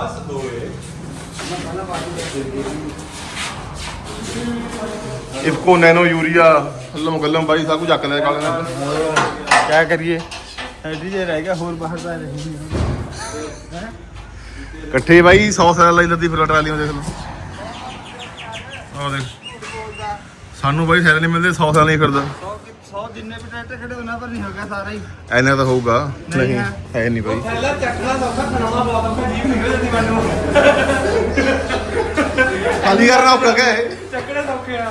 ਬਸ ਦੋਏ IFFCO nano urea ਹੱਲਮ ਗੱਲਮ ਬਾਈ ਸਭ ਕੁਝ ਚੱਕ ਲਿਆ ਕਾਲੇ ਨੇ। ਕਿਆ ਕਰੀਏ? ਐਡੀ ਜੇ ਰਹਿ ਗਿਆ ਹੋਰ ਬਾਹਰ ਦਾ ਰਹੀ ਇਕੱਠੇ ਬਾਈ 100 ਸਾਲ ਲਈ ਲੱਦੀ ਫਿਰ ਟਰਾਲੀਆਂ ਦੇਖ ਲਓ। ਆਹ ਦੇਖ। ਸਾਨੂੰ ਬਾਈ ਸੈਲ ਨਹੀਂ ਮਿਲਦੇ 100 ਸਾਲ ਨਹੀਂ ਫਿਰਦਾ। 100 ਜਿੰਨੇ ਵੀ ਟਰੈਕਟਰ ਖੜੇ ਉਹਨਾਂ ਪਰ ਨਹੀਂ ਹੋਗਾ ਸਾਰਾ ਹੀ। ਐਨਾ ਤਾਂ ਹੋਊਗਾ। ਨਹੀਂ ਨਹੀਂ ਹੈ। ਹੈ ਨਹੀਂ ਬਾਈ। ਪਹਿਲਾਂ ਚੱਕਣਾ ਸੌਖਾ ਖਣਾਉਣਾ ਬਹੁਤ ਔਖਾ ਜੀਵ ਨਿਕਲ ਜਾਂਦੀ ਮੈਨੂੰ। ਖਾਲੀ ਕਰਨਾ ਔਖਾ ਕਹੇ ਚੱਕਣੇ ਸੌਖੇ ਆ।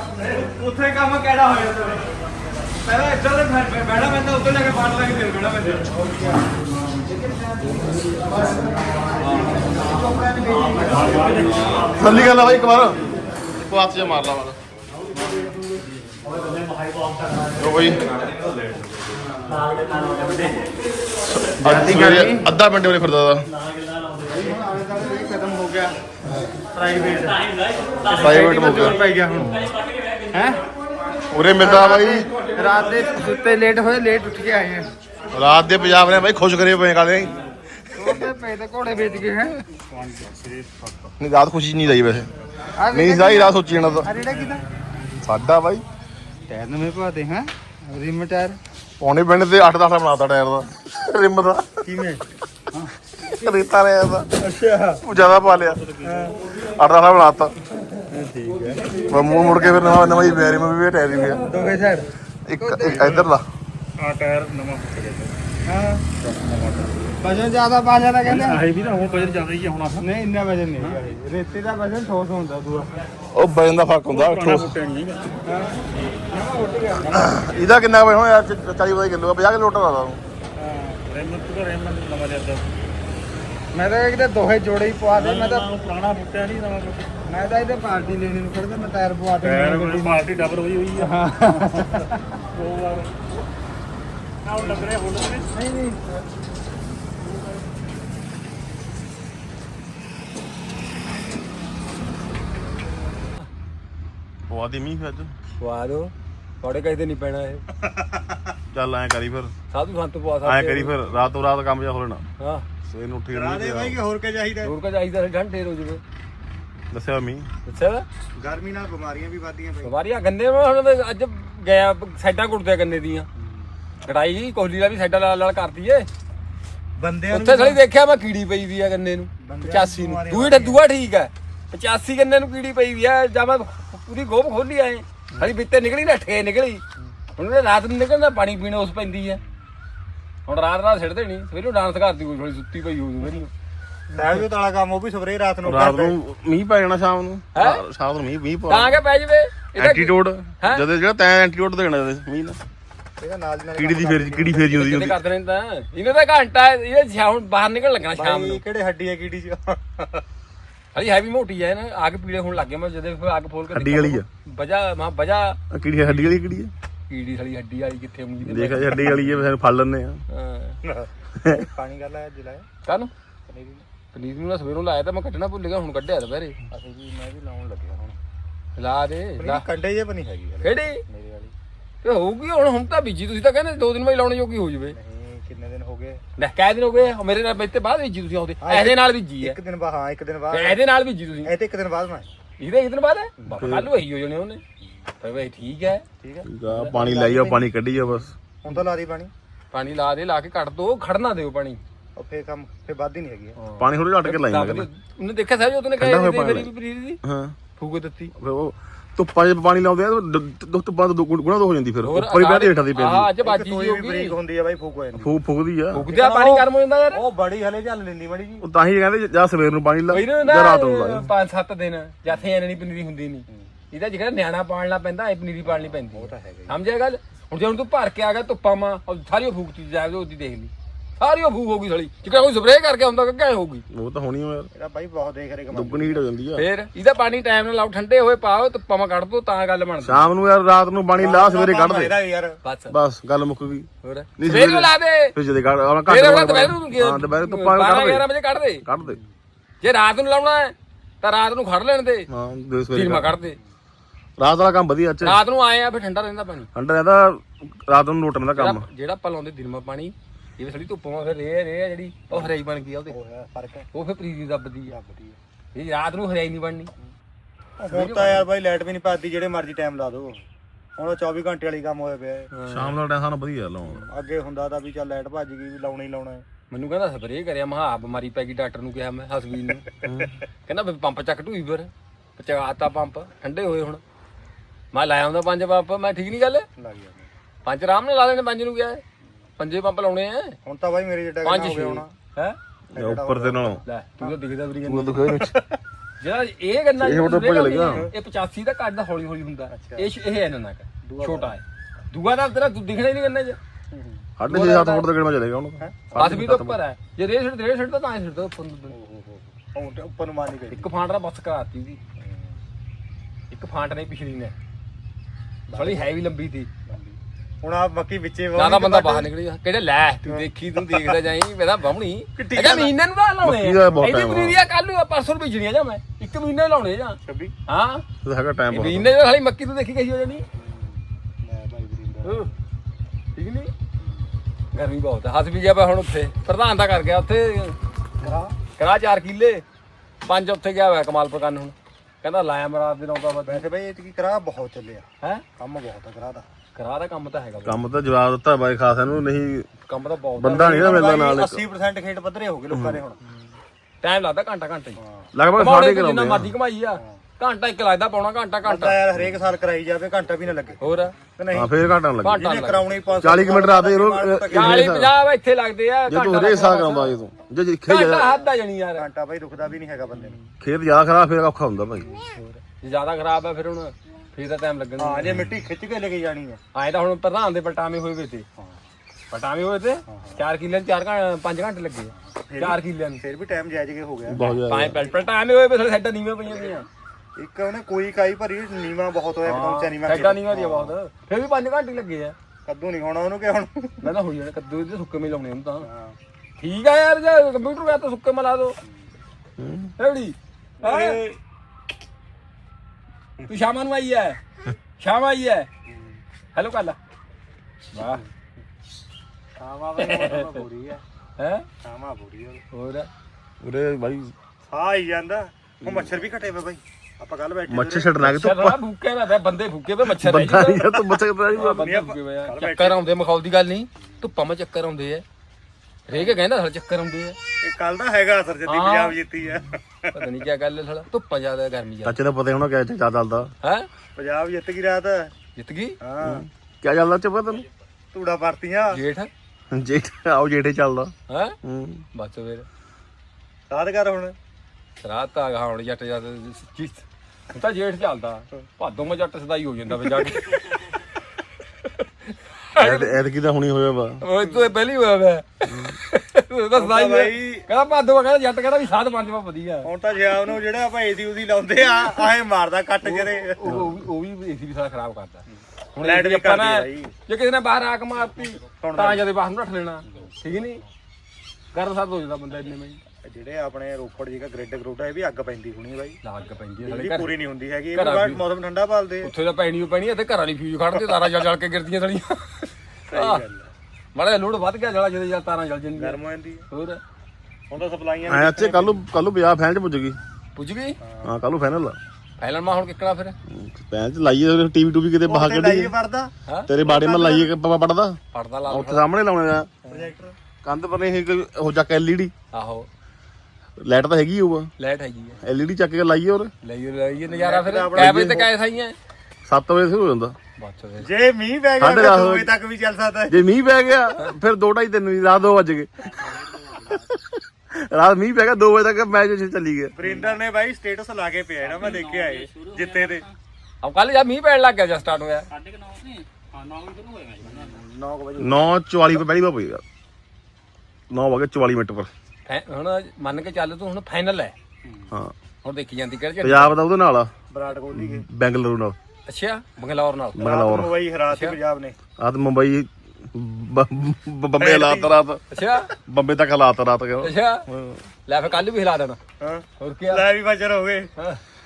ਉੱਥੇ ਕੰਮ ਕਿਹੜਾ ਹੋ ਜਾਂਦਾ ਪਹਿਲਾਂ ਇੱਧਰ ਦੇ ਬੈ- ਬਹਿਣਾ ਪੈਂਦਾ ਉੱਧਰ ਜਾ ਕੇ ਪਾਣ ਲੱਗ ਫਿਰ ਬਹਿਣਾ ਪੈਂਦਾ। ਖਾਲੀ ਕਰਨਾ ਬਾਈ ਇੱਕ ਵਾਰ। ਇੱਕੋ ਹੱਥ 'ਚ ਮਾਰ ਲਾ ਵਾਲਾ ਲੋ ਬਾਈ। ਸਵੇਰੇ ਅੱਧਾ ਮਿੰਟ ਵਾਲੇ ਫਿਰਦਾ ਦਾ ਖਤਮ ਹੋ ਗਿਆ। ਪ੍ਰਾਈਵੇਟ ਪ੍ਰਾਈਵੇਟ ਹੋ? ਗਿਆ ਪੈ ਗਿਆ ਹੁਣ ਹੈ ਉਰੇ ਮਿਲਦਾ ਬਾਈ। ਰਾਤ ਦੇ ਸੁੱਤੇ ਲੇਟ ਹੋਏ ਲੇਟ ਉੱਠ ਕੇ ਆਏ ਆ। ਰਾਤ ਦੇ ਪੰਜਾਬ ਨੇ ਬਾਈ ਖੁਸ਼ ਕਰੇ ਪਏ ਕਾਲੇ ਉਹਦੇ ਪੈ ਤੇ ਘੋੜੇ ਵੇਚ ਗਏ ਹੈ। ਨਹੀਂ ਰਾਤ ਖੁਸ਼ੀ ਨਹੀਂ ਰਹੀ ਵੈਸੇ। ਨਹੀਂ ਸਾਈ ਰਾਤ ਸੋਚੀ ਜਾਣਾ ਤਾਂ। ਆ ਜਿਹੜਾ ਕਿਦਾ ਸਾਡਾ ਬਾਈ। ਟਾਇਰ ਨਵੇਂ ਪਾਤੇ ਹੈ? Rim tyre. ਪੌਣੇ ਪਿੰਡ ਤੇ 8-10 ਬਣਾਤਾ ਟਾਇਰ ਦਾ ਰਿਮ ਦਾ। ਕਿਵੇਂ? ਰੇਤਾ ਰਿਆ ਦਾ। ਅੱਛਾ। ਉਹ ਜ਼ਿਆਦਾ ਪਾ ਲਿਆ। 8-10 ਬਣਾਤਾ। ਠੀਕ ਹੈ। ਮੈਂ ਮੂੰਹ ਮੁੜ ਕੇ ਫਿਰ ਨਵਾਂ ਨਵਾਂ ਹੀ ਪਿਆ ਰਿਮ ਵੀ ਟਾਇਰ ਵੀ ਪਿਆ ਦੋਵੇਂ ਸਾਈਡ ਇੱਕ ਇੱਕ ਇੱਧਰ ਦਾ ਆ ਟਾਇਰ ਨਵਾਂ। ਹਾਂ। ਵਜਨ ਜ਼ਿਆਦਾ ਪਾ ਜਾਂਦਾ ਕਹਿੰਦੇ ਆਹੀ ਵੀ ਤਾਂ ਹੁਣ ਵਜਨ ਜ਼ਿਆਦਾ ਹੀ ਆ ਹੁਣ ਆਹ ਨਹੀਂ ਇੰਨਾ ਵਜਨ ਨਹੀਂ ਹੈਗਾ ਇਹ। ਰੇਤੇ ਦਾ ਵਜਨ ਠੋਸ ਹੁੰਦਾ ਦੂਆ। ਉਹ ਵਜਨ ਦਾ ਫ਼ਰਕ ਹੁੰਦਾ ਠੋਸ। ਨਹੀਂ ਇਹਦਾ ਕਿੰਨਾ ਵੇ ਹੋਇਆ? 40 ਵਜੇ ਕਿਲੋ 50 ਕਿਲੋ ਟਰ ਆਦਾ ਰੈਮ ਤੂੰ ਰੈਮ ਨਵਾਂ ਲਿਆਦਾ। ਮੈਂ ਤਾਂ ਕਿਤੇ ਦੋਹੇ ਜੋੜੇ ਹੀ ਪਵਾ ਦੇ ਮੈਂ ਤਾਂ ਪੁਰਾਣਾ ਫੁੱਟਿਆ ਨਹੀਂ ਨਵਾਂ ਫੁੱਟਿਆ ਮੈਂ ਤਾਂ ਇਹਦੇ ਪਾਰਟੀ ਲੈਣੇ ਨੂੰ ਖੜਦਾ ਮੈਂ ਟਾਇਰ ਪਵਾ ਦੇ ਟਾਇਰ ਮੇਰੀ ਪਾਰਟੀ ਡਬਲ ਹੋਈ ਹੋਈ ਆ। ਹਾਂ। ਦੋ ਵਾਰ ਨਾ ਉਹ ਲੱਗ ਰਿਹਾ ਹੁਣ ਨਹੀਂ ਨਹੀਂ। ਪਵਾ ਦੇ ਮੀਂਹ ਫਿਰ ਅੱਜ। ਪਵਾ ਦੋ ਤੁਹਾਡੇ ਕਹੇ ਤੇ ਨਹੀਂ ਪੈਣਾ ਇਹ। ਚੱਲ ਐਂ ਕਰੀ ਫਿਰ। ਸਾਧੂ ਸੰਤ ਪਵਾ ਸਕਦੇ ਐਂ ਕਰੀ ਫਿਰ ਰਾਤੋਂ ਰਾਤ ਕੰਮ ਜਾ ਹੋ ਲੈਣਾ। ਹਾਂ। ਸਵੇਰ ਨੂੰ ਉੱਠ ਕੇ ਨਹੀਂ ਹੋਰ ਕੀ ਚਾਹੀਦਾ? ਹੋਰ ਕਾ ਚਾਹੀਦਾ? ਠੰਡ ਠੇਰ ਹੋ ਜਵੇ ਦੱਸਿਆ ਮੀਂਹ। ਅੱਛਾ ਗਰਮੀ ਨਾਲ ਬਿਮਾਰੀਆਂ ਵੀ ਵੱਧਦੀਆਂ ਪਈਆਂ। ਬਿਮਾਰੀਆਂ ਗੰਨੇ ਮੈਂ ਹੁਣ ਮੈਂ ਅੱਜ ਗਿਆ ਸਾਈਡਾਂ ਕੁੱਟਦੇ ਗੰਨੇ ਦੀਆਂ। ਕਟਾਈ ਜੀ ਕੋਹਲੀ ਦਾ ਵੀ ਸਾਈਡਾਂ ਲਾਲ ਲਾਲ ਕਰਤੀ ਏ। ਬੰਦਿਆਂ ਉੱਥੇ ਥਲੀ ਦੇਖਿਆ ਮੈਂ ਕੀੜੀ ਪਈ ਵੀ ਆ ਗੰਨੇ ਨੂੰ 85 ਨੂੰ ਦੂਈ ਦੂਆ ਠੀਕ ਹੈ 85 ਗੰਨੇ ਨੂੰ ਕੀੜੀ ਪਈ ਵੀ ਆ ਜਾਂ ਮੈਂ ਪੂਰੀ ਗੋਭ ਖੋਲੀ ਆਏ। ਹਲੀ ਬਿੱਤੇ ਨਿਕਲੀ ਨਾ ਠੇ ਨਿਕਲੀ। ਹੁਣ ਉਹਨੇ ਰਾਤ ਨੂੰ ਨਿਕਲਣਾ ਪਾਣੀ ਪੀਣਾ ਉਸ ਪੈਂਦੀ ਹੈ ਹੁਣ ਰਾਤ ਰਾਤ ਛੱਡ ਦੇਣੀ ਸਵੇਰੇ ਡਾਂਸ ਕਰਦੀ ਕੋਈ ਥੋੜੀ ਸੁੱਤੀ ਪਈ ਹੋਊ ਸਵੇਰੇ ਸਾਹਿਬ ਜੋ ਤਾਲਾ ਕੰਮ ਉਹ ਵੀ ਸਵੇਰੇ ਰਾਤ ਨੂੰ ਰਾਤ ਨੂੰ ਮੀਂਹ ਪੈ ਜਾਣਾ ਸ਼ਾਮ ਨੂੰ? ਸ਼ਾਮ ਨੂੰ ਮੀਂਹ ਮੀਂਹ ਪਾ ਤਾਂ ਕਿ ਪੈ ਜਵੇ। ਹੈਂ? ਜਦੋਂ ਜਿਹੜਾ ਤੈਂ ਐਂਟੀਟੋਡ ਦੇਣਾ ਮੀਂਹ ਨਾਲ ਇਹਦਾ ਨਾਲ ਦੀ ਨਾਲ ਕੀੜੀ ਦੀ ਫੇਰ ਕੀੜੀ ਫੇਰੀ ਹੁੰਦੀ ਕਿਤੇ ਹੁੰਦੀ। ਕਰਦੇ ਨੇ ਤਾਂ। ਇਹਨੇ ਤਾਂ ਘੰਟਾ ਇਹ ਸ਼ਾਮ ਬਾਹਰ ਨਿਕਲ ਲੱਗਣਾ ਸ਼ਾਮ ਨੂੰ। ਕਿਹੜੇ ਹੱਡੀ ਹੈ ਕੀੜੀ ਚ? ਹਲੀ ਹੈਵੀ ਮੋਟੀ ਹੈ ਨਾ ਅੱਗ ਪੀਲੇ ਹੋਣ ਲੱਗ ਗਏ ਮੈਂ ਜਦੋਂ ਫਿਰ ਅੱਗ ਫੋਲ ਕੇ ਹੱਡੀ ਵਾਲੀ ਆ। ਵਜਾ ਮਾ ਵਜਾ ਆਹ ਕੀੜੀ ਹੱਡੀ ਵਾਲੀ ਕੀੜੀ ਹੈ? ਕੀੜੀ ਸਾਲੀ ਹੱਡੀ ਵਾਲੀ ਕਿੱਥੇ ਹੁੰਦੀ ਦੇਖ ਇਹ ਹੱਡੀ ਵਾਲੀ ਹੈ ਫਿਰ ਫੜ ਲੈਂਦੇ ਆ। ਹਾਂ। ਪਾਣੀ ਕਰ ਲਾਇਆ ਜਿਲਾਇਆ ਕਾਨੂੰ ਪਨੀਰ ਨੂੰ। ਨਾ ਸਵੇਰੋਂ ਲਾਇਆ ਤਾਂ ਮੈਂ ਕੱਢਣਾ ਭੁੱਲ ਗਿਆ ਹੁਣ ਕੱਢਿਆ ਦੁਪਹਿਰੇ। ਅਸੀਂ ਵੀ ਮੈਂ ਵੀ ਲਾਉਣ ਲੱਗਿਆ ਹੁਣ। ਲਾ ਦੇ ਲਾ। ਕੰਡੇ ਜੇ ਬਣੀ ਹੈਗੀ ਕਿਹੜੀ? ਮੇਰੇ ਵਾਲੀ। ਤੇ ਹੋਊਗੀ ਹੁਣ ਹੁਣ ਤਾਂ ਬੀਜੀ ਤੁਸੀਂ ਤਾਂ ਕਹਿੰਦੇ ਦੋ ਦਿਨ ਬਾਅਦ ਲਾਉਣ ਜੋਗੀ ਹੋ ਜਵੇ। ਹੋ ਗਏ ਲੈ ਕਹਿ ਦਿਨ ਹੋ ਗਏ ਆ, ਮੇਰੇ ਨਾਲ ਮੇਰੇ ਬਾਅਦ ਬੀਜੀ ਤੁਸੀਂ ਆਉਂਦੇ। ਇਹਦੇ ਨਾਲ ਬੀਜੀ ਹੈ। ਇੱਕ ਦਿਨ ਬਾਅਦ ਹਾਂ ਇੱਕ ਦਿਨ ਬਾਅਦ। ਇਹਦੇ ਨਾਲ ਬੀਜੀ ਤੁਸੀਂ। ਇਹ ਤੇ ਇੱਕ ਦਿਨ ਬਾਅਦ ਮੈਂ ਇਹਦੇ ਇੱਕ ਦਿਨ ਬਾਅਦ ਹੈ? ਕੱਲ ਨੂੰ ਇਹੀ ਹੋ ਜਾਣੇ ਉਹਨੇ। ਭਾਈ ਭਾਈ ਠੀਕ ਹੈ। ਠੀਕ ਹੈ। ਠੀਕ ਆ ਪਾਣੀ ਲਾਈ ਆ ਪਾਣੀ ਕੱਢੀ ਆ ਬਸ। ਹੁਣ ਤਾਂ ਲਾ ਦੀ ਪਾਣੀ। ਪਾਣੀ ਲਾ ਦੇ ਲਾ ਕੇ ਕੱਢ ਦੋ ਖੜਨਾ ਦਿਓ ਪਾਣੀ। ਉਹ ਫੇਰ ਕੰਮ ਫੇਰ ਵੱਧ ਹੀ ਨਹੀਂ ਹੈਗੀ। ਪਾਣੀ ਥੋੜੀ ਘੱਟ ਕੇ ਲਾਈ ਮੈਂ ਕਹਿੰਦਾ। ਉਹਨੇ ਦੇਖਿਆ ਸਾਹਿਬ ਉਹਨੇ ਠੰਡਾ ਹੋਇਆ ਕਹੇ ਪਾਣੀ ਮੇਰੀ ਪਨੀਰ ਦੀ? ਹਾਂ। ਫੂਕ ਦਿੱਤੀ। ਫਿਰ ਉਹ ਧੁੱਪਾਂ 'ਚ ਪਾਣੀ ਲਾਉਂਦੇ ਆ ਤਾਂ ਦ- ਦੋ ਧੁੱਪਾਂ ਤੋਂ ਦੋ ਗੁਣਾ ਤੋਂ ਹੋ ਜਾਂਦੀ ਫਿਰ। ਉੱਪਰ ਹੀ ਬਹਿ ਹੇਠਾਂ ਦੀ ਹਾਂ ਪੈਂਦੀ ਅੱਜ ਬਾਜੀ ਜੀ ਵੀ ਬਰੀਕ ਹੁੰਦੀ ਹੈ ਬਾਈ ਫੂਕ ਹੋ ਜਾਂਦੀ। ਫੂਕ ਫੂਕਦੀ ਆ। ਫੂਕ ਦਿਆ ਪਾਣੀ ਗਰਮ ਹੋ ਜਾਂਦਾ ਯਾਰ। ਉਹ ਬੜੀ ਹਲੇ ਚੱਲ ਲੈਂਦੀ ਮੜੀ ਜੀ। ਉਹ ਤਾਂ ਹੀ ਕਹਿੰਦੇ ਜਾਂ ਸਵੇਰ ਨੂੰ ਪਾਣੀ ਲਾ ਕੋਈ ਨਾ ਜਾਂ ਰਾਤ ਨੂੰ ਲਾ। ਪੰਜ ਸੱਤ ਦਿਨ ਜਾਥੇ ਐਨੇ ਨਹੀਂ ਪਨੀਰੀ ਹੁੰਦੀ ਨਹੀਂ ਇਹਦਾ ਜਿਹੜਾ ਨਿਆਣਾ ਪਾਲਣਾ ਪੈਂਦਾ ਇਹ ਪਨੀਰੀ ਪਾਲਣੀ ਪੈਂਦੀ। ਉਹ ਤਾਂ ਹੈਗਾ ਸਮਝਿਆ ਗੱਲ? ਹੁਣ ਜੇ ਹੁਣ ਤੂੰ ਭਰ ਕੇ ਆ ਗਿਆ ਧੁੱਪਾਂ ਮਾ ਸਾਰੀ ਉਹ ਫੂਕ ਚੀਜ਼ ਜਾਵੇ ਉਹਦੀ ਦੇਖ ਲਈ। ਸਾਰੀ ਉਹ ਫੂਕ ਹੋ ਗਈ ਸਾਲੀ। ਜਿੱਕਾ ਕੋਈ ਸਪਰੇਅ ਕਰਕੇ ਆਉਂਦਾ ਕਿ ਕਿਆ ਹੋਊਗੀ? ਉਹ ਤਾਂ ਹੋਣੀ ਓ ਯਾਰ। ਇਹਦਾ ਬਾਈ ਬਹੁਤ ਦੇਖ ਰੇ ਕਮਾ ਦੁੱਗਣੀ ਹੀਟ ਹੋ ਜਾਂਦੀ ਆ। ਫੇਰ ਇਹਦਾ ਪਾਣੀ ਟਾਈਮ ਨਾਲ ਲਾਓ ਠੰਡੇ ਹੋਏ ਪਾਓ ਧੁੱਪਾਂ ਮਾ ਕੱਢ ਦੋ ਤਾਂ ਗੱਲ ਬਣਦੀ। ਸ਼ਾਮ ਨੂੰ ਯਾਰ ਰਾਤ ਨੂੰ ਪਾਣੀ ਲਾ ਸਵੇਰੇ ਕੱਢ ਦੇ। ਇਹਦਾ ਯਾਰ। ਬਸ। ਬਸ ਗੱਲ ਮੁੱਕ ਗਈ। ਹੋਰ? ਨਹੀਂ, ਸਵੇਰ ਨੂੰ ਲਾ ਦੇ। ਫਿਰ ਜਦੇ ਕੱਢ ਆਉਣਾ ਦੁਪਹਿਰ ਨੂੰ ਹਾਂ ਦੁਪਹਿਰ ਧੁੱਪਾਂ 12 ਕੱਢ 11 ਦੇ ਵਜੇ ਕੱਢ ਦੇ। ਕੱਢ ਦੇ। ਜੇ ਰਾਤ ਨੂੰ ਲਾਉਣਾ ਹੈ ਤਾਂ ਰਾਤ ਨੂੰ ਖੜ ਲੈਣ ਦੇ। ਹਾਂ ਦੇ ਸਵੇਰੇ ਫਿਰ ਮਾ ਕੱਢ। ਕੱਢ ਦੇ। ਰਾਤ ਵਾਲਾ ਕੰਮ ਵਧੀਆ ਅੱਛਾ ਰਾਤ ਨੂੰ ਆਏ ਆ ਫਿਰ ਠੰਡਾ ਰਹਿੰਦਾ ਪਾਣੀ। ਅੰਡਰ ਇਹਦਾ ਰਾਤ ਨੂੰ ਲੋਟਣ ਦਾ ਕੰਮ। ਜਿਹੜਾ- ਜਿਹੜਾ ਆਪਾਂ ਲਾਉਂਦੇ ਦਿਨ ਮਾ ਪਾਣੀ ਇਹ ਸੜੀ ਧੁੱਪਾਂ ਫਿਰ ਰੇ ਰੇ ਜਿਹੜੀ ਉਹ ਹਰਿਆਈ ਬਣ ਗਈ ਆ ਉਹਦੇ। ਫ਼ਰਕ ਹੈ। ਉਹ ਫਿਰ ਪ੍ਰੀਤੀ ਦੱਬਦੀ ਆ। ਰੱਬਦੀ ਇਹ ਰਾਤ ਨੂੰ ਹਰਿਆਈ ਨਹੀਂ ਬਣਨੀ। ਹੁਣ ਤਾਂ ਯਾਰ ਬਾਈ? ਲਾਈਟ ਵੀ ਨਹੀਂ ਪਾਦੀ ਜਿਹੜੇ ਮਰਜ਼ੀ ਟਾਈਮ ਲਾ ਦੋ ਹੁਣ ਉਹ 24 ਘੰਟੇ ਵਾਲੀ ਕੰਮ ਹੋਇਆ ਪਿਆ। ਹੈ। ਸ਼ਾਮ ਦਾ ਟਾਈਮ ਸਾਨੂੰ ਵਧੀਆ ਲਾਉਣ ਅੱਗੇ ਹੁੰਦਾ ਤਾਂ ਵੀ ਚੱਲ ਲਾਈਟ ਭੱਜ ਗਈ ਵੀ ਲਾਉਣਾ ਹੀ ਲਾਉਣਾ ਹੈ। ਮੈਨੂੰ ਕਹਿੰਦਾ ਸਪਰੇਅ ਕਰਿਆ ਮਹਾ ਬਿਮਾਰੀ ਪੈ ਗਈ ਡਾਕਟਰ ਨੂੰ ਕਿਹਾ ਮੈਂ ਹਸਬੀਨ ਨੂੰ। ਕਹਿੰਦਾ ਵੀ ਪੰਪ ਚੱਕ ਢੂਈ ਫਿਰ। ਚਗਾਤਾ ਪੰਪ ਠੰਡੇ ਹੋਏ ਹੁਣ। ਮੈਂ ਲਾਇਆ ਹੁੰਦਾ ਪੰਜ ਪੰਪ ਮੈਂ ਠੀਕ ਨਹੀਂ ਗੱਲ। ਲੱਗ ਗਿਆ। ਪੰਜ ਆਰਾਮ ਨਾਲ ਲਾ ਲੈਣੇ ਪੰਜ ਨੂੰ ਕਿਹਾ। ਪੰਜੇ ਪੰਪ ਲਾਉਣੇ ਆ। ਹੁਣ ਤਾਂ ਬਾਈ ਮੇਰੇ ਜਿੱਡਾ ਪੰਜ ਹੋ ਛੇ। ਗਿਆ ਹੋਣਾ। ਹੈ? ਉੱਪਰ ਤੇ ਨਾਲੋਂ। ਲੈ ਤੂੰ ਤਾਂ ਦਿਖਦਾ ਵੀ ਉਹ ਦੁਖੇ ਵਿੱਚ। ਜਿਹੜਾ ਇਹ ਗੰਨਾ ਇਹ ਹੁਣ ਤਾਂ ਉੱਪਰ ਚਲੇ ਗਿਆ। ਇਹ 85 ਦਾ ਕੱਢਦਾ ਹੌਲੀ ਹੌਲੀ ਹੁੰਦਾ। ਇਹ ਸ਼- ਇਹ ਇਹਨਾਂ ਦਾ ਛੋਟਾ ਹੈ। ਦੂਆ ਦਾ ਤੇਰਾ ਤੂੰ ਦਿਖਣਾ ਹੀ ਨਹੀਂ ਗੰਨੇ ਚ ਸਾਢੇ 6-7 ਫੁੱਟ ਦਾ ਗੇੜ ਮੈਂ ਚਲੇਗਾ ਹੁਣ। ਬਸ ਵੀ ਤਾਂ ਉੱਪਰ ਹੈ। ਜੇ ਰੇਹ ਛੱਡ ਰੇਹ ਛੱਡ ਤਾਂ ਐ ਛੱਡ ਉੱਪਰ ਨੂੰ। ਹੁਣ ਤੇ ਉੱਪਰ ਨੂੰ ਮਾਰਨੀ ਪਈ ਇੱਕ ਫਾਂਟ ਦਾ ਬੱਸ ਕਰਾਤੀ ਦੀ ਇੱਕ ਫਾਂਟ ਨਹੀਂ ਪਿਛਲੀ ਨੇ। ਬੜੀ ਹੈਵੀ ਲੰਬੀ ਸੀ। ਹੁਣ ਆ ਮੱਕੀ ਵਿੱਚੇ ਨਾ ਤਾਂ ਬੰਦਾ ਬਾਹਰ ਨਿਕਲ ਜਾ ਕਿਹੜੇ ਲੈ ਤੂੰ ਦੇਖੀ ਤੂੰ ਦੇਖਦਾ ਜਾਈ ਮੇਰਾ ਬਮਣੀ ਇਹਦਾ ਮਹੀਨੇ ਨੂੰ ਤਾਂ ਲਾਉਣੇ ਮੱਕੀ ਦਾ ਬਹੁਤ ਇਹਦੀ time ਆ। ਪਨੀਰੀਆ ਕੱਲ ਨੂੰ ਪਰਸੋਂ ਨੂੰ ਬੀਜਣੀਆਂ ਜਾਂ ਮੈਂ? ਇੱਕ ਮਹੀਨੇ ਲਾਉਣੇ ਜਾਂ? 26 ਹਾਂ। ਤੇ ਹੈਗਾ ਟਾਈਮ ਇਹ ਬਹੁਤ ਮਹੀਨੇ ਦੀ ਖਾਲੀ ਮੱਕੀ ਤੂੰ ਦੇਖੀ ਗਈ ਹੋ ਜਾਣੀ ਲੈ ਭਾਈ ਵਰਿੰਦਰ। ਹਾਂ। ਠੀਕ ਨਹੀਂ ਗਰਮੀ ਬਹੁਤ ਹੈ ਹੱਸ ਵੀ ਗਿਆ ਵਾ ਹੁਣ ਉੱਥੇ। ਪ੍ਰਧਾਨ ਦਾ ਕਰ ਗਿਆ ਉੱਥੇ। ਕਰਾ। ਕਰਾ 4 ਕਿੱਲੇ। ਪੰਜ ਉੱਥੇ ਗਿਆ ਹੋਇਆ ਕਮਾਲ ਪਕਾਨ ਹੁਣ। ਕਹਿੰਦਾ ਲਾਇਆ ਮਰਾਦ ਦੇ ਨੌਕਾ ਵੈਸੇ ਬਾਈ ਇਹ ਕੀ ਕਰਾ ਬਹੁਤ ਚੱਲਿਆ। ਹੈ? ਕੰਮ ਬਹੁਤ ਆ ਕਰਾ ਦਾ। ਕਰਾ ਦਾ ਕੰਮ ਤਾਂ ਹੈਗਾ ਕੰਮ ਤਾਂ ਜਵਾਬ ਦਿੱਤਾ ਬਾਈ ਖਾਸ ਇਹਨੂੰ ਨਹੀਂ ਕੰਮ ਤਾਂ ਬਹੁਤ ਬੰਦਾ ਨਹੀਂ ਨਾ ਮਿਲਦਾ ਨਾਲ ਇੱਕ। 80% ਖੇਤ ਪੱਧਰੇ ਹੋ ਗਏ ਲੋਕਾਂ ਦੇ ਹੁਣ। ਟਾਈਮ ਲੱਗਦਾ ਘੰਟਾ ਘੰਟਾ ਹੀ। ਲਗਭਗ ਸਾਡੇ ਤੋਂ ਜਿੰਨਾ ਕਰਾਉਂਦੇ ਮਰਜ਼ੀ ਕਮਾਈ ਆ। ਘੰਟਾ ਇੱਕ ਲੱਗਦਾ ਪੌਣਾ ਘੰਟਾ ਘੰਟਾ। ਯਾਰ ਹਰੇਕ ਸਾਲ ਕਰਾਈ ਜਾਵੇ ਘੰਟਾ ਵੀ ਨਾ ਲੱਗੇ। ਹੋਰ? ਨਹੀਂ? ਹਾਂ ਫੇਰ ਘਾਟਾਂ ਲੱਗੇ। ਘੰਟਾ ਜਿਹਨੇ ਕਰਾਉਣੀ 500 40 ਕਿਲੋਮੀਟਰ ਆਦੇ ਰੋ 40 50 ਇੱਥੇ ਲੱਗਦੇ ਆ ਜੇ ਤੂੰ ਹਰੇ ਸਾਹ ਕਰਾਉਂਦਾ ਜੇ ਤੂੰ। ਜੇ ਜੇ ਘੰਟਾ ਹੱਦ ਆ ਜਾਣੀ ਯਾਰ। ਘੰਟਾ ਬਾਈ ਰੁਕਦਾ ਵੀ ਨਹੀਂ ਹੈਗਾ ਬੰਦੇ ਨੂੰ। ਖੇਤ ਜ਼ਿਆਦਾ ਖਰਾਬ ਫੇਰ ਔਖਾ ਹੁੰਦਾ ਭਾਈ ਜੇ ਜ਼ਿਆਦਾ ਖਰਾਬ ਆ ਫਿਰ ਹੁਣ ਫੇਰ ਤਾਂ ਟਾਈਮ ਲੱਗਣਾ ਹਾਂ ਜੇ ਮਿੱਟੀ ਖਿੱਚ ਕੇ ਲੈ ਕੇ ਜਾਣੀ ਹੈ। ਆਏ ਤਾਂ ਹੁਣ ਪ੍ਰਧਾਨ ਦੇ ਪਲਟਾਵੇਂ ਹੋਏ ਵੇ ਤੇ। ਪਲਟਾਵੇਂ ਹੋਏ ਤੇ 4 ਕਿੱਲੇ 4 ਘੰਟੇ 5 ਘੰਟੇ ਲੱਗੇ। 4 ਕਿੱਲਿਆਂ ਨੂੰ। ਫਿਰ ਵੀ ਟਾਈਮ ਜਾਇਜ਼ ਕੇ ਹੋ ਗਿਆ। ਪਾਏ ਪਲ- ਪਲਟਾਵੇਂ ਹੋਏ ਵੇ ਥੋੜੇ ਨੀਵੇਂ ਪਈਆਂ ਦੀਆਂ ਇੱਕ ਉਹਨੇ ਕੋਈ ਕਾਈ ਭਰੀ ਨੀਵਾ ਬਹੁਤ ਹੋਇਆ ਪਤੌਂਚਾ ਨੀਵਾ ਸਾਈਡਾਂ ਨੀਵੇਂ ਦੀਆਂ ਬਹੁਤ। ਫੇਰ ਵੀ 5 ਘੰਟੇ ਲੱਗੇ ਆ। ਕੱਦੂ ਨਹੀਂ ਹੋਣਾ ਉਹਨੂੰ ਕਿ ਹੁਣ। ਮੈਂ ਤਾਂ ਹੋਈ ਜਾਣਾ ਕੱਦੂ ਦੇ ਸੁੱਕੇ ਮੇ ਲਾਉਣੇ ਹੁਣ ਤਾਂ। ਹਾਂ। ਠੀਕ ਆ ਯਾਰ ਜੇ ਕੰਪਿਊਟਰ ਵਾ ਤਾਂ ਸੁੱਕੇ ਮਲਾ ਦੋ। ਰੈਡੀ। ਤੂੰ ਸ਼ਾਮਾਂ ਨੂੰ ਆਈ ਐ? ਸ਼ਾਮ ਆਈ ਐ? ਹੈਲੋ ਕਰ ਲਾ ਵਾਹ। ਸ਼ਾਮਾ ਬਈ ਪੂਰੀ ਹੈ ਹੈ? ਸ਼ਾਮਾ ਹੈ ਹੋਰ? ਉਰੇ ਬਾਈ। ਸਾਹ ਹੀ ਜਾਂਦਾ। ਉਹ ਮੱਛਰ ਵੀ ਘਟੇ ਵੇ ਬਾਈ। ਆਪਾਂ ਕੱਲ ਬੈਠੇ ਮੱਛਰ ਛੱਡਣਾ ਕਿ ਤੂੰ ਭੁੱਕੇ ਨਾ ਬੰਦੇ ਭੁੱਕੇ ਵੇ ਮੱਛਰ ਬੰਦਾ ਨਹੀਂ ਤੂੰ ਬੱਚਾ ਕਿੱਦਾਂ ਹਾਂ, ਬੰਦੇ ਭੁੱਕੇ ਵੇ ਯਾਰ। ਚੱਕਰ ਆਉਂਦੇ ਮਖੌਲ ਦੀ ਗੱਲ ਨਹੀਂ। ਧੁੱਪਾਂ ਮੇ ਚੱਕਰ ਆਉਂਦੇ ਐ ਰੇਕ ਕਹਿੰਦਾ ਸਾਲ ਚੱਕਰ ਆਉਂਦੇ ਐ ਇਹ ਕੱਲ ਦਾ ਹੈਗਾ ਅਸਰ ਜੱਦੀ ਹਾਂ। ਪੰਜਾਬ ਜਿੱਤੀ ਆ। ਪਤਾ ਨਹੀਂ ਕੀ ਗੱਲ ਹੈ ਸਾਲਾ ਧੁੱਪਾਂ ਜ਼ਿਆਦਾ ਗਰਮੀ ਜ਼ਿਆਦਾ। ਚਾਚੇ ਦਾ ਪਤਾ ਹੋਣਾ ਕਿਆ ਚੱਲਦਾ ਚੱਲਦਾ ਹੈ? ਪੰਜਾਬ ਜਿੱਤ ਗਈ ਰਾਤ। ਜਿੱਤ ਗਈ? ਹਾਂ। ਕਿਆ ਚੱਲਦਾ ਚੱਪਾ ਤੈਨੂੰ? ਧੂੜਾ ਵਰਤੀਆਂ ਜੇਠ? ਜੇਠ ਆਓ ਜੇਠੇ ਚੱਲਦਾ। ਹੈ? ਹੂੰ। ਬਸ ਫੇਰ। ਸਾਧ ਕਰ ਹੁਣ। ਰਾਤ ਆ ਗਾ ਹੁਣ ਜੱਟ ਜੱਟ ਚੀਸ ਹੁਣ ਤਾਂ ਜੇਠ ਚੱਲਦਾ। ਭਾਦੋਂ ਮਾ ਜੱਟ ਸਦਾਈ ਹੋ ਜਾਂਦਾ ਵੇ ਜੱਟ ਐਤ ਐਤਕੀ ਤਾਂ ਹੁਣੀ ਹੋਇਆ ਵਾ। ਉਹ ਤੋਂ ਇਹ ਪਹਿਲੀ ਹੋਇਆ ਵੇ। ਉਹਦਾ ਬਾਈ- ਕਹਿੰਦਾ ਭਾਦੋਂ ਮਾ ਕਹਿੰਦਾ ਜੱਟ ਕਹਿੰਦਾ ਵੀ ਸਾਧ ਪੰਜ ਵਾ ਵਧੀਆ। ਹੁਣ ਤਾਂ ਜਿਆ ਉਹਨੂੰ ਜਿਹੜਾ ਆਪਾਂ ਏਦੀ ਉਹਦੀ ਲਾਉਂਦੇ ਆ ਆਏ ਮਾਰਦਾ ਕੱਟ ਜਿਹੜੇ। ਉਹ ਉਹ ਵੀ ਉਹ ਵੀ ਏਸੀ ਵੀ ਸਾਰਾ ਖਰਾਬ ਕਰਦਾ। ਹੁਣ ਲਾਈਟ ਵੀ ਆਪਾਂ ਕਰਦੀ ਬਾਈ। ਜੇ ਕਿਸੇ ਨੇ ਬਾਹਰ ਆਕ ਮਾਰਤੀ ਤਾਂ ਜਦੇ ਬਾਹਰ ਨੂੰ ਰੱਖ ਲੈਣਾ। ਠੀਕ ਨਹੀਂ? ਗਰਮ ਸਰਦ ਹੋ ਜਾਂਦਾ ਬੰਦਾ ਇੰਨੇ ਜਿਹੜੇ ਆਪਣੇ ਰੋਪੜ ਜੀਗਾ ਗ੍ਰਿਡ ਗਰੂਡ ਇਹ ਵੀ ਅੱਗ ਪੈਂਦੀ ਹੋਣੀ ਬਾਈ। ਲੱਗ ਪੈਂਦੀ ਹੈ ਇਹ ਘਰ ਪੂਰੀ ਨਹੀਂ ਹੁੰਦੀ ਹੈਗੀ ਇਹ ਘਰਾਂ ਵੀ ਬਾਅਦ ਵੀ- ਮੌਸਮ ਠੰਡਾ ਭਾਲਦੇ ਉੱਥੇ ਤਾਂ ਪੈਣੀ ਓ ਪੈਣੀ ਹੈ ਤੇ ਘਰਾਂ ਦੀ ਫਿਊਜ਼ ਖੜਦੇ ਤਾਰਾਂ ਜਲ ਜਲ ਕੇ ਗਿਰਦੀਆਂ ਥਲੀਆਂ ਸਹੀ ਗੱਲ ਆ। ਮਾੜਾ ਜਿਹਾ ਲੋਡ ਵੱਧ ਗਿਆ ਜਲਾ ਜਦੋਂ ਜਲ ਤਾਰਾਂ ਜਲ ਜਾਂਦੀਆਂ। ਗਰਮ ਹੋ ਜਾਂਦੀ ਹੈ ਹੋਰ? ਹੁਣ ਤਾਂ ਸਪਲਾਈਆਂ ਐ ਅੱਛੇ ਕੱਲੂ ਕੱਲੂ 50 ਫੈਨ ਚ ਪੁੱਜ ਗਈ। ਪੁੱਜ ਗਈ? ਹਾਂ ਕੱਲੂ ਫਾਈਨਲ ਫੈਲਣ ਮਾ ਹੁਣ ਕਿੱਕਣਾ ਫਿਰ? ਫੈਨ ਚ ਲਾਈਏ ਟੀਵੀ ਟੂਵੀ ਕਿਤੇ ਬਾਹਰ ਤੇ ਕੱਢੀ ਲਾਈਏ ਪਰਦਾ। ਹਾਂ? ਤੇਰੇ ਬਾੜੇ ਮੇ ਲਾਈਏ ਕਿ ਪੜਦਾ? ਪੜਦਾ ਲਾ ਉੱਥੇ ਸਾਹਮਣੇ ਲਾਉਣੇ ਆ। ਪ੍ਰੋਜੈਕਟਰ ਕੰਧ ਪਰ ਕੋਈ ਉਹ ਚੱਕ ਐਲਈਡੀ ਆਹੋ। ਲਾਈਟ ਤਾਂ ਹੈਗੀ ਹੋਊਗਾ ਲਾਈਟ ਹੈਗੀ ਆ। ਐਲਈਡੀ ਚੱਕ ਕੇ ਲਾਈਏ ਔਰ ਲਈ ਲਈ ਨਜ਼ਾਰਾ ਫਿਰ। ਕੈ ਵਜੇ ਤੱਕ ਹੀ ਹੈ 7 ਵਜੇ ਸ਼ੁਰੂ ਹੋ ਜੇ ਮੀਂਹ ਪੈ ਗਿਆ ਤਾਂ ਦਸ ਵਜੇ। ਤੱਕ ਵੀ ਚੱਲ ਸਕਦਾ ਹੈ। ਜੇ ਮੀਂਹ ਪੈ ਗਿਆ ਫਿਰ 2:30 3 ਰਾਤ 2 ਵਜ ਰਾਤ ਮੀਂਹ ਪੈ ਗਿਆ 2 ਵਜੇ ਤੱਕ ਮੈਚ ਚੱਲੀ ਗਿਆ। ਵਰਿੰਦਰ ਨੇ ਬਾਈ ਸਟੇਟਸ ਲਾ ਕੇ ਪਿਆ ਨਾ ਮੈਂ ਦੇਖਿਆ ਏ ਜਿੱਤੇ ਦੇ ਆ ਕੱਲ ਜਦ ਮੀਂਹ ਪੈਣ ਲੱਗ ਗਿਆ ਜਦ ਸਟਾਰਟ ਹੋਇਆ। 9:44 ਪਰ ਪਹਿਲੀ ਵਾਰ ਪਈ ਯਾਰ 9 ਵਜੇ 44 ਮਿੰਟ ਪਰ। ਫੈ- ਹੁਣ ਮੰਨ ਕੇ ਚੱਲ ਤੂੰ ਹੁਣ ਫਾਈਨਲ ਹੈ। ਹਾਂ। ਹੁਣ ਦੇਖੀ ਜਾਂਦੀ ਕਿਹੜੇ ਪੰਜਾਬ ਦਾ ਉਹਦੇ ਨਾਲ ਆ। ਵਿਰਾਟ ਕੋਹਲੀ ਕੇ। ਬੈਂਗਲੁਰੂ ਨਾਲ। ਅੱਛਾ ਬੰਗਲੌਰ ਨਾਲ। ਬੰਗਲੌਰ। ਮੁੰਬਈ ਹਰਾਤੀ ਪੰਜਾਬ ਨੇ। ਆ ਤੇ ਮੁੰਬਈ ਬ- ਬ- ਬੰਬੇ ਹਾਲਾਤ ਰਾਤ ਅੱਛਾ। ਬੰਬੇ ਤੱਕ ਹਾਲਾਤ ਰਾਤ ਕਹਿੰਦਾ ਅੱਛਾ। ਲੈ ਫਿਰ ਕੱਲ ਵੀ ਹਿਲਾ ਦੇਣਾ। ਹਾਂ। ਹੋਰ ਕੀ ਲੈ ਵੀ ਬਜਰ ਹੋ ਗਏ।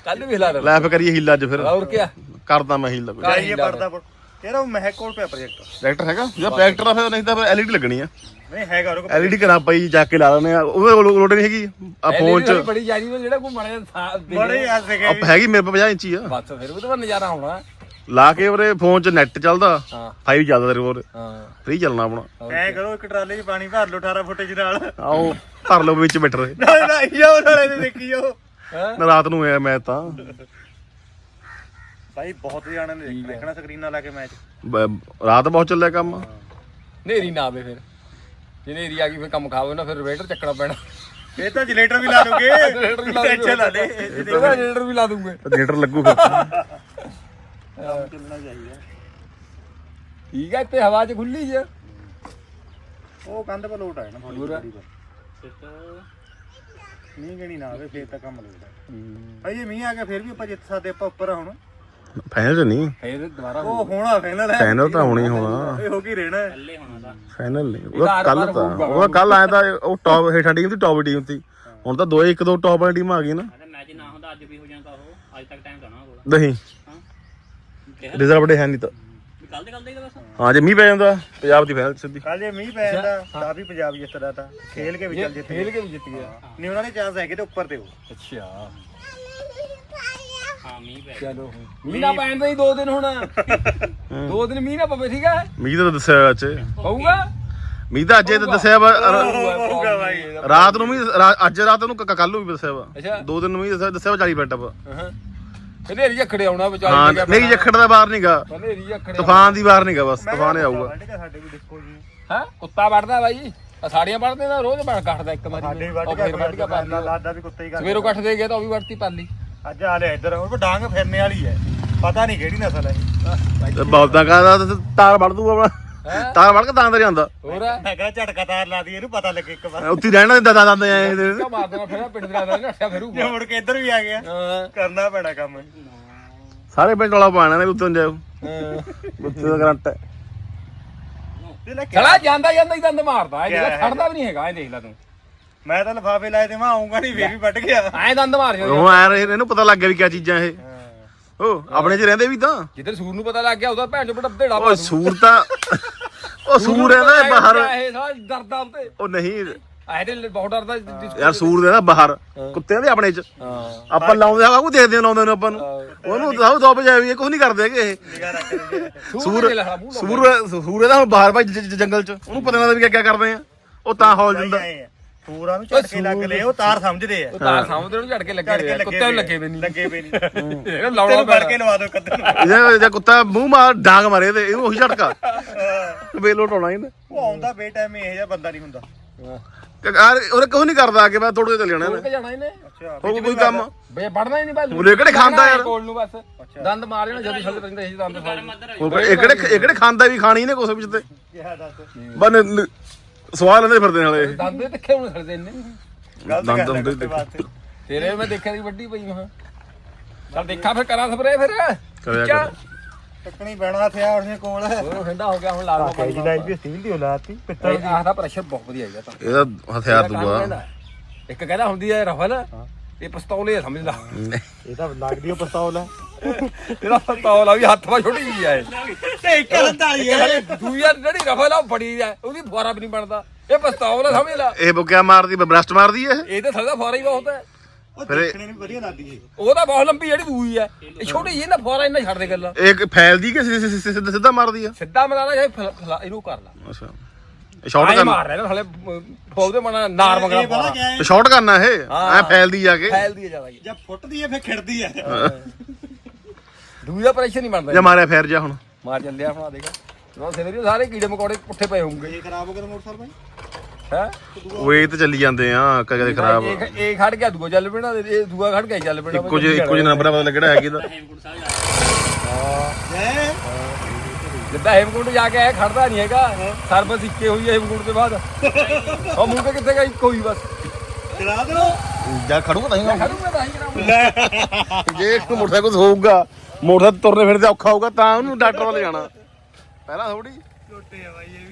ਕੱਲ ਵੀ ਹਿਲਾ ਦੇਣਾ। ਲੈ ਫੇ ਕਰੀਏ ਹਿੱਲਾ ਅੱਜ ਫਿਰ। ਹੋਰ ਕੀ ਕਰਦਾ ਮੈਂ ਹਿੱਲਾ ਕੋਈ। ਜਾਈਏ ਪਰਦਾ ਪਰ ਯਾਰ ਉਹ ਮਹਿਕ ਕੋਲ ਪਿਆ ਪ੍ਰੋਜੈਕਟ ਟਰੈਕਟਰ ਹੈਗਾ? ਜਾਂ ਟਰੈਕਟਰ ਦਾ ਫਿਰ ਨਹੀਂ ਤਾਂ ਫਿਰ ਐਲਈਡੀ ਲੱਗਣੀ ਆ। ਨਹੀਂ ਹੈਗਾ ਉਹ ਐਲਈਡੀ ਕਰਾ ਪਈ ਜਾ ਕੇ ਲਾ ਦਿੰਦੇ ਆ। ਕੋਲ ਲੋਡ ਨਹੀਂ ਹੈਗੀ। ਆ ਫੋਨ ਚ ਬੜੀ ਜਾਰੀ ਵਿੱਚ ਜਿਹੜਾ ਕੋਈ ਮੜਿਆ ਸਾਹ ਬੜੇ ਆ ਸੀਗੇ ਆ ਹੈਗੀ ਮੇਰੇ ਕੋਲ 50 ਇੰਚੀ ਆ। ਬਸ ਫਿਰ ਉਹਦੇ ਬਾਅਦ ਨਜ਼ਾਰਾ ਆਉਣਾ। ਲਾ ਕੇ ਉਹਦੇ ਫੋਨ ਚ ਨੈਟ ਚੱਲਦਾ। ਹਾਂ। 5 ਚੱਲਦਾ ਤੇਰੇ ਕੋਲ ਹਾਂ। ਫ੍ਰੀ ਚੱਲਣਾ ਆਪਣਾ। ਐ ਕਰੋ ਇੱਕ ਟਰਾਲੇ 'ਚ ਪਾਣੀ ਭਰ ਲਓ 18 ਫੁੱਟ 'ਚ ਨਾਲ। ਆਓ ਭਰ ਲਓ ਵਿੱਚ ਬੈਠ ਰਹੇ ਨਾ ਨਾ ਜਾਓ ਨਾਲੇ ਤੇ ਦੇਖੀ ਜਾਓ। ਹੈਂ? ਰਾਤ ਨੂੰ ਆਇਆ ਮੈਂ ਤਾਂ। ਭਾਈ ਬਹੁਤ ਜਾਣੇ ਨੇ ਦੇਖਣਾ ਸਕਰੀਨਾਂ ਲਾ ਕੇ ਮੈਚ ਬ- ਰਾਤ ਬਹੁਤ ਚੱਲਿਆ ਕੰਮ? ਨੇਰੀ ਨਾ ਆਵੇ ਫਿਰ। ਜੇ ਨੇਰੀ ਆ ਗਈ ਫਿਰ ਕੰਮ ਖਾਵੇ ਨਾ ਫਿਰ ਰੇਵੇਟਰ ਚੱਕਣਾ ਪੈਣਾ। ਇਹ ਤਾਂ ਜਨਰੇਟਰ ਵੀ ਲਾ ਦੋਗੇ ਜਨਰੇਟਰ ਵੀ ਲਾ ਦੂੰਗੇ। ਟੈਨਸ਼ਨ ਲੈ। ਇਹਦਾ ਜਨਰੇਟਰ ਵੀ ਲਾ ਦੂੰਗੇ ਜਨਰੇਟਰ ਲੱਗੂ ਫਿਰ। ਚੱਲਣਾ ਚਾਹੀਦਾ। ਠੀਕ ਹੈ ਇੱਥੇ ਹਵਾ 'ਚ ਖੁੱਲੀ ਜੇ। ਉਹ ਕੰਧ ਪਰ ਲੋਟ ਆਇਆ ਨਾ ਹੋਰ। ਥੋੜੀ ਮੀਂਹ ਗਣੀ ਨਾ ਆਵੇ ਫੇਰ ਤਾਂ ਕੰਮ ਲੱਗਦਾ ਭਾਈ ਇਹ ਮੀਂਹ ਆ ਗਿਆ ਫੇਰ ਵੀ ਆਪਾਂ ਜਿੱਤ ਸਕਦੇ ਆਪਾਂ ਉੱਪਰ ਆ ਹੁਣ। ਫਾਈਨਲ ਚ ਨਹੀਂ? ਫਿਰ ਦੁਬਾਰਾ ਉਹ ਹੋਣਾ ਫਾਈਨਲ ਹੈ। ਫਾਈਨਲ ਤਾਂ ਹੋਣੀ ਹੋਣਾ। ਇਹ ਹੋ ਕੀ ਰਹਿਣਾ ਹੈ। ਫਾਈਨਲ ਨਹੀਂ। ਇਹਦਾ ਉਹਦਾ ਕੱਲ ਤਾਂ ਹੋਊਗਾ। ਉਹਦਾ ਕੱਲ ਆਇਆ ਤਾਂ ਉਹ ਟੌਪ ਹੇਠਾਂ ਟੀਮ ਸੀ ਟੌਪ ਟੀਮ ਸੀ। ਹੁਣ ਤਾਂ ਦੋ ਇੱਕ ਦੋ ਟੌਪ ਵਾਲੀ ਟੀਮ ਆ ਗਈ ਨਾ। ਅਗਰ ਮੈਚ ਨਾ ਹੁੰਦਾ ਅੱਜ ਵੀ ਹੋ ਜਾਂਦਾ ਉਹ। ਅੱਜ ਤੱਕ ਟਾਈਮ ਜਾਣਾ ਕੋਲ ਨਹੀਂ। ਕਿਹਾ ਰਿਜ਼ਰਵ ਡੇ ਹੈ ਨਹੀਂ ਤਾਂ। ਕੱਲ ਦੇ ਕੱਲ ਦੇ ਹੀ ਤਾਂ ਬਸ। ਹਾਂ ਜੇ ਮੀਂਹ ਪੈ ਜਾਂਦਾ ਪੰਜਾਬ ਦੀ ਫਾਈਨਲ ਸਿੱਧੀ। ਕੱਲ ਜੇ ਮੀਂਹ ਪੈ ਜਾਂਦਾ ਤਾਂ ਵੀ ਪੰਜਾਬ ਜਿੱਤਦਾ ਤਾਂ। ਖੇਲ ਕੇ ਵੀ ਚੱਲ ਜਿੱਤ ਖੇਲ ਕੇ ਵੀ ਜਿੱਤ ਗਿਆ। ਨਹੀਂ ਉਹਨਾਂ ਦੇ ਚਾਂਸ ਹੈਗੇ ਤੇ ਉੱਪਰ ਤੇ ਉਹ। ਅੱਛਾ। ਹਾਂ ਮੀਂਹ ਪੈ ਗਿਆ। ਚਲੋ ਮੀਂਹ ਨਾ ਪੈਣ ਦੇ ਹੀ ਦੋ ਦਿਨ ਹੁਣ। ਦੋ ਦਿਨ ਮੀਂਹ ਨਾ ਪਵੇ ਠੀਕ ਹੈ? ਮੀਂਹ ਤਾਂ ਦੱਸਿਆ ਅੱਜ। ਪਊਗਾ? ਮੀਂਹ ਤਾਂ ਅੱਜ ਇਹ ਤਾਂ ਦੱਸਿਆ ਵਾ ਹੋਊਗਾ ਬਾਈ। ਰਾਤ ਨੂੰ ਵੀ ਅੱਜ ਰਾਤ ਨੂੰ ਕੱਲ ਨੂੰ ਵੀ ਦੱਸਿਆ ਵਾ। ਅੱਛਾ। ਦੋ ਦਿਨ ਨੂੰ ਵੀ ਦੱਸਿਆ ਦੱਸਿਆ ਵਾ 40 ਮਿੰਟ ਵਾ। ਕਹਿੰਦੇ ਹਰੀ ਝੱਖੜੇ ਆਉਣਾ ਵਿਚਾਰੀ ਹਾਂ ਨਹੀਂ ਜੱਖੜ ਦਾ ਬਾਹਰ ਨਹੀਂਗਾ ਝੱਖੜੇ ਤੂਫਾਨ ਦੀ ਬਾਹਰ ਨਹੀਂਗਾ ਬਸ ਤੂਫਾਨ ਹੀ ਆਊਗਾ। ਵੱਢ ਸਾਡੇ ਵੀ ਦੇਖੋ ਜੀ। ਹੈ? ਕੁੱਤਾ ਵੜਦਾ ਬਾਈ। ਸਾੜੀਆਂ ਵੜਦੇ ਨਾ ਰੋਜ਼ ਵੜ ਕੱਟਦਾ ਇੱਕ ਵਾਰੀ। ਸਾਡੇ ਵੱਢ ਫਿਰ ਵੱਢ ਕੇ ਪਾ ਲਈ ਲਾਦਾ ਵੀ ਕੁੱਤੇ ਹੀ ਕਰ ਸਵੇਰੋਂ ਕੱਟ ਦੇ ਗਿਆ ਤਾਂ ਉਹ ਵੀ ਵੜਤੀ ਪਾਲੀ। ਅੱਜ ਆ ਲਿਆ ਇੱਧਰ ਉਹ ਡਾਂਗ ਫਿਰਨੇ ਵਾਲੀ ਹੈ। ਪਤਾ ਨਹੀਂ ਕਿਹੜੀ ਨਸਲ ਹੈ। ਤੇ ਬੌਦਾ ਕਹਦਾ ਤਾਰ ਵੜ ਦੂਗਾ ਆਪਣਾ। ਤਾਰ ਵੜ ਕੇ ਤਾਂ ਅੰਦਰ ਜਾਂਦਾ ਹੋਰ ਮੈਂ ਕਿਹਾ ਝਟਕਾ ਤਾਰ ਲਾ ਦੀ ਇਹਨੂੰ ਪਤਾ ਲੱਗੇ ਇੱਕ ਵਾਰ। ਉੱਥੇ ਹੀ ਰਹਿਣਾ ਦਿੰਦਾ ਦੰਦ ਆਏ ਇਹਦੇ। ਕਿਆ ਮਾਰ ਦੇਣਾ ਫਿਰ ਪਿੰਡ ਦਾ ਨਾ ਅੱਛਾ ਜੇ ਫਿਰੂਗਾ। ਮੁੜ ਕੇ ਇੱਧਰ ਵੀ ਆ ਗਿਆ ਕਰਨਾ ਪੈਣਾ ਕੰਮ। ਸਾਰੇ ਪਿੰਡ ਵਾਲਾ ਪਾਣਾ ਨੇ ਉੱਤੋਂ ਜਾਓ ਹਾਂ। ਉੱਤੇ ਦਾ ਕਰੰਟ ਹੈ। ਤੇ ਲੈ ਚਲਾ ਜਾਂਦਾ ਜਾਂਦਾ ਹੀ ਦੰਦ ਮਾਰਦਾ ਇਹ ਜਿਹੜਾ? ਖੜਦਾ ਵੀ ਨਹੀਂ ਹੈਗਾ ਇਹ ਦੇਖ ਲੈ ਤੂੰ। ਮੈਂ ਤਾਂ ਲਫਾਫੇ ਲਾਏ ਤੇ ਮੈਂ ਆਉਂਗਾ ਨਹੀਂ ਫੇਰ ਵੀ ਵੱਢ ਗਿਆ। ਐਂ ਦੰਦ ਮਾਰ ਜਾਂਦਾ ਉਹ ਆ ਰਹੇ ਇਹਨੂੰ ਪਤਾ ਲੱਗ ਗਿਆ ਵੀ ਕਿਆ ਚੀਜ਼ਾਂ ਇਹ। ਉਹ ਆਪਣੇ 'ਚ ਰਹਿੰਦੇ ਵੀ ਤਾਂ। ਜਿੱਧਰ ਸੂਰ ਨੂੰ ਪਤਾ ਲੱਗ ਗਿਆ ਉਹਦਾ ਭੈਣ ਚੋਂ ਬੜਾ ਢੇੜਾ ਉਹ ਸੂਰ ਤਾਂ ਉਹ ਸੂਰ ਇਹਦਾ ਬਾਹਰ ਇਹ ਸਾਲਾ ਡਰਦਾ ਉੱਤੇ। ਉਹ ਨਹੀਂ। ਇਹਦੇ ਬਹੁਤ ਡਰਦਾ ਯਾਰ ਸੂਰ ਦੇ ਨਾ ਬਾਹਰ ਕੁੱਤਿਆਂ ਦੇ ਆਪਣੇ 'ਚ। ਹਾਂ। ਆਪਾਂ ਲਾਉਂਦੇ ਆ ਕੋ ਦੇਖਦੇ ਲਾਉਂਦੇ ਨੇ ਆਪਾਂ ਨੂੰ। ਉਹਨੂੰ ਦਬ ਦਬ ਜਾਵੇ ਇਹ ਕੁਝ ਨਹੀਂ ਕਰਦੇ ਹੈਗੇ ਇਹ। ਸੂਰ ਦੇ ਸੂਰ ਸੂਰ ਇਹਦਾ ਹੁਣ ਬਾਹਰ ਭਾਈ ਜ- ਜ- ਜੰਗਲ 'ਚ। ਉਹਨੂੰ ਪਤਾ ਨਹੀਂ ਵੀ ਕਿਆ ਕਰਦੇ ਆ। ਉਹ ਤਾਂ ਹੌਲ ਦਿੰਦਾ। ਪੂਰਾ ਨੂੰ ਝਟਕੇ ਲੱਗ ਲਏ ਉਹ ਤਾਰ ਸਮਝਦੇ ਆ। ਉਹ ਤਾਰ ਸਾਹਮਣੇ ਨੂੰ ਝੜ ਕੇ ਲੱਗੇ ਝਟਕੇ ਹੋਏ ਆ, ਕੁੱਤੇ ਨੂੰ ਲੱਗੇ ਵੀ ਨਹੀਂ ਲੱਗੇ ਵੀ ਨਹੀਂ ਇਹ ਲਾਉਣਾ ਤੈਨੂੰ ਫੜ ਕੇ ਲਵਾ ਦੋ ਕੱਦ ਨੂੰ ਇਹਦਾ ਜੇ ਕੁੱਤਾ ਮੂੰਹ ਮਾਰ ਡਾਂਗ ਮਾਰੇ ਤੇ ਇਹਨੂੰ ਉਹੀ ਝਟਕਾ। ਵੇਲੋਟ ਹੋਣਾ ਇਹਨੇ। ਉਹ ਆਉਂਦਾ ਬੇ ਟਾਈਮ ਇਹੋ ਜਿਹਾ ਬੰਦਾ ਨਹੀਂ ਹੁੰਦਾ। ਯਾਰ ਉਹਨੇ ਕੁਝ ਨਹੀਂ ਕਰਦਾ ਕਿ ਮੈਂ ਥੋੜੇ ਚੱਲ ਜਾਣਾ ਇਹਨੇ ਕੇ ਜਾਣਾ ਇਹਨੇ? ਅੱਛਾ ਹੋਰ ਕੋਈ ਕੰਮ? ਬੇ ਵੜਨਾ ਹੀ ਨਹੀਂ ਬਾਲੂ ਉਹ ਕਿਹੜੇ ਖਾਂਦਾ ਯਾਰ? ਕੋਲ ਨੂੰ ਬਸ। ਦੰਦ ਮਾਰ ਜਾਣਾ ਜਦੋਂ ਛੱਲ ਪੈਂਦਾ ਸੀ ਦੰਦ ਫੜ। ਹੋਰ ਇਹ ਕਿਹੜੇ ਇਹ ਕਿਹੜੇ ਖਾਂਦਾ ਵੀ ਖਾਣੀ ਨੇ ਕੁਛ ਵਿੱਚ ਤੇ? ਕਿਹਾ ਦੱਸ। ਬਨ ਸਵਾਲ ਲੈਂਦੇ ਫਿਰਦੇ ਨਾਲੇ। ਇਹ। ਦੰਦ ਤਿੱਖੇ ਹੋਣੇ ਖੜਦੇ ਨੇ ਗਲਤ ਦੰਦ ਗੱਲ ਹੁੰਦੇ ਹੈ। ਵਾਸਤੇ ਤੇਰੇ ਮੈਂ ਦੇਖਿਆ ਦੀ ਵੱਡੀ ਪਈ ਮਹਾ ਚੱਲ ਦੇਖਾਂ ਫਿਰ ਕਰਾਂ ਸਪਰੇ ਫਿਰ। ਕਰਿਆ? ਕਰ ਟੱਕਣੀ ਬੈਣਾ ਥਿਆ ਉਹਨੇ ਕੋਲ। ਹੋਰ ਠੰਡਾ ਹੋ ਗਿਆ ਹੁਣ ਲਾ ਲਓ ਲਾਈ ਵੀ ਸਟੀਲ ਦੀ ਲਾਤੀ ਪਿੱਤਲ ਆਹ ਦਾ ਪ੍ਰੈਸ਼ਰ ਬਹੁਤ ਵਧੀਆ ਹੈਗਾ ਤਾਂ। ਇਹਦਾ ਹਥਿਆਰ ਦੂਆ। ਇੱਕ ਕਹਿੰਦਾ ਹੁੰਦੀ ਹੈ ਰਫਲ। ਇਹ ਪਿਸਤੌਲ ਆ ਸਮਝ ਲਾ। ਇਹ ਤਾਂ ਲੱਗਦੀ ਉਹ ਪਿਸਤੌਲ ਹੈ। ਇਹਦਾ ਪਿਸਤੌਲ ਆ ਵੀ ਹੱਥ ਵਾ ਛੋਟੀ ਜੀ ਹੈ ਤੇ ਇੱਕ ਲੰਦਾਈ ਹੈ। ਦੂਜੀ ਜਿਹੜੀ ਰਫਲ ਆ ਉਹ ਬੜੀ ਹੈ ਉਹਦੀ ਫੁਆਰਾ ਵੀ ਨਹੀਂ ਬਣਦਾ। ਇਹ ਪਿਸਤੌਲ ਆ ਸਮਝ ਲਾ। ਇਹ ਬੁੱਕਿਆ ਮਾਰਦੀ ਬ੍ਰਸਟ ਮਾਰਦੀ ਹੈ ਇਹ ਤਾਂ ਥੱਲੇ ਫੁਆਰਾ ਹੀ ਬਹੁਤ ਹੈ। ਉਹ ਇਹ- ਦੇਖਣੇ ਨੂੰ ਵਧੀਆ ਲੱਗਦੀ ਹੈ ਉਹ ਤਾਂ ਬਹੁਤ ਲੰਬੀ ਜਿਹੜੀ ਦੂਈ ਹੈ ਇਹ ਛੋਟੀ ਜਿਹੀ ਨਾ ਫੁਆਰਾ ਇੰਨਾ ਛੱਡ ਦੇ ਗੱਲਾਂ। ਇਹ ਇੱਕ ਫੈਲਦੀ ਕਿ ਸਿੱਧਾ- ਸਿੱਧਾ ਸਿੱਧਾ- ਸਿੱਧਾ ਮਾਰਦੀ ਆ? ਸਿੱਧਾ ਮਰਾਣਾ ਜੇ ਇਹਨੂੰ ਕਰ ਲਾ। ਅੱਛਾ। ਇਹ ਸ਼ਾਰਟ ਆਏ ਕਰਨਾ ਮਾਰ ਰਿਹਾ ਨਾ ਥਲੇ ਫੋਲ ਦੇ ਮਣਾ ਨਾਰ ਇਹ ਮਗਰਾ ਪਤਾ ਫੁਆਰਾ ਕਿਆ ਹੈ? ਇਹ ਸ਼ਾਰਟ ਕਰਨਾ ਇਹ। ਐ ਫੈਲਦੀ ਜਾ ਕੇ। ਫੈਲਦੀ ਹੈ ਜ਼ਿਆਦਾ। ਜੀ ਜਦ ਫੁੱਟਦੀ ਹੈ ਫਿਰ ਖਿੜਦੀ ਹੈ। ਦੂਈ ਦਾ ਪ੍ਰੈਸ਼ਰ ਨਹੀਂ ਬਣਦਾ ਜਾਂ ਮਾਰਿਆ ਫੇਰ ਜਾ ਹੁਣ। ਮਾਰ ਚੱਲਿਆ ਆਪਣਾ ਦੇਖ। ਉਹ ਸਿਰੇ ਸਾਰੇ ਕੀੜੇ ਮਕੌੜੇ ਪੁੱਠੇ ਪਏ ਹੋਣਗੇ। ਇਹ ਖਰਾਬ ਹੋ ਗਿਆ ਮੋਟਰਸਾਈਕਲ ਭਾਈ। ਹੈ? ਉਹ ਇਹ ਤੇ ਚੱਲੀ ਜਾਂਦੇ ਆ ਕਦੇ ਖਰਾਬ। ਇਹ ਇਹ ਖੜ ਗਿਆ ਦੂਆ ਚੱਲ ਪੈਣਾ ਤੇ ਇਹ ਦੂਆ ਖੜ ਗਿਆ ਚੱਲ ਪੈਣਾ। ਇੱਕੋ ਜਿਹੇ ਇੱਕੋ ਜਿਹੇ ਨੰਬਰ ਆ ਪਤਾ ਲੱਗਣਾ ਹੈ ਕਿਹਦਾ ਹੇਮਕੁੰਟ ਸਾਹਿਬ ਜਾ ਹੈ? ਜਿੱਦਾਂ ਹੇਮਕੁੰਟ ਜਾ ਕੇ ਆਇਆ ਖੜਦਾ ਨਹੀਂ ਹੈਗਾ। ਸਰਵਿਸ ਇੱਕੇ ਹੋਈ ਹੈ ਹੇਮਕੁੰਟ ਤੋਂ ਬਾਅਦ। ਉਹ ਮੂੰਹ ਤੇ ਕਿੱਥੇ ਗਿਆ ਇੱਕੋ ਹੀ ਬਸ। ਚਲਾ ਦੋ ਜਾ ਖੜੂਗਾ ਤਾਂ ਹੀ ਖੜੂਗਾ ਤਾਂ ਹੀ ਕਰਾਂਗਾ ਜੇ ਇੱਕ ਮੋਟਰਸਾਈਕਲ ਹੋਊਗਾ ਮੋਟਰਸਾਈਕਲ ਤੁਰਨੇ ਫਿਰਦੇ ਔਖਾ ਹੋਊਗਾ ਤਾਂ ਉਹਨੂੰ ਡਾਕਟਰ ਵੱਲ ਜਾਣਾ। ਪਹਿਲਾਂ ਥੋੜੀ ਛੋਟੇ ਆ ਭਾਈ